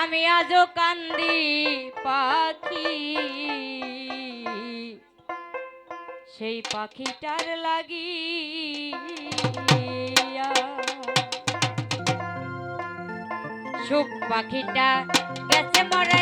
আমি আজও কান্দি পাখি। সেই পাখিটার লাগি সুখ পাখিটা গেছে মরা